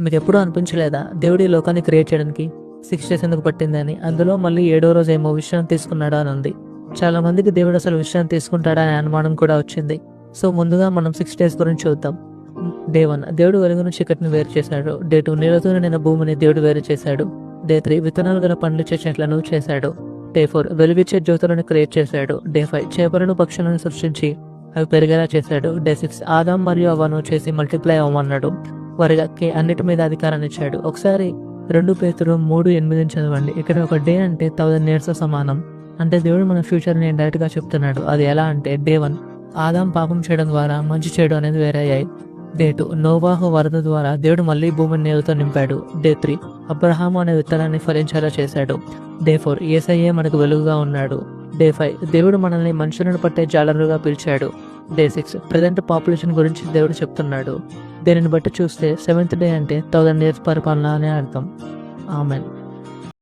మీకు ఎప్పుడూ అనిపించలేదా? దేవుడి ఈ లోకాన్ని క్రియేట్ చేయడానికి సిక్స్ డేస్ ఎందుకు పట్టిందని. అందులో మళ్ళీ ఏడో రోజు ఏమో విషయం తీసుకున్నాడా అని ఉంది. చాలా మందికి దేవుడు అసలు విషయం తీసుకుంటాడా అనే అనుమానం కూడా వచ్చింది. సో ముందుగా మనం సిక్స్ డేస్ గురించి చూద్దాం. డే వన్ దేవుడు వెలుగును చీకటిని వేరు చేశాడు. డే టూ నీళ్ళతో నిన్న భూమిని దేవుడు వేరు చేశాడు. డే త్రీ విత్తనాలు గల పండ్లు చేసినట్లను చెట్లను చేశాడు. డే ఫోర్ వెలుగిచ్చే జ్యోతులను క్రియేట్ చేశాడు. డే ఫైవ్ చేపలను పక్షులను సృష్టించి అవి పెరిగేలా చేశాడు. డే సిక్స్ ఆదాం మరియు అవను చేసి మల్టిప్లై అవ్వమన్నాడు. వారికి అన్నిటి మీద అధికారాన్ని ఇచ్చాడు. ఒకసారి రెండు పేతులు మూడు ఎనిమిదిని చదవండి. ఇక్కడ ఒక డే అంటే థౌజండ్ ఇయర్స్ సమానం. అంటే దేవుడు మన ఫ్యూచర్ని డైరెక్ట్గా చెప్తున్నాడు. అది ఎలా అంటే డే వన్. ఆదాం పాపం చేయడం ద్వారా మంచి చేయడం అనేది వేరే అయ్యాయి. Day two. నోవాహు వరద ద్వారా దేవుడు మళ్ళీ భూమిని నేలతో నింపాడు. Day three. అబ్రహాము అనే విత్తనాన్ని ఫలించేలా చేశాడు. Day four. ఏసయ్యే మనకు వెలుగుగా ఉన్నాడు. Day five. దేవుడు మనల్ని మనుషులను పట్టే జాలరుగా పిలిచాడు. Day six. ప్రజెంట్ పాపులేషన్ గురించి దేవుడు చెప్తున్నాడు. దీనిని బట్టి చూస్తే సెవెంత్ డే అంటే థౌజండ్ ఇయర్స్ పరిపాలన అనే అర్థం. ఆమెన్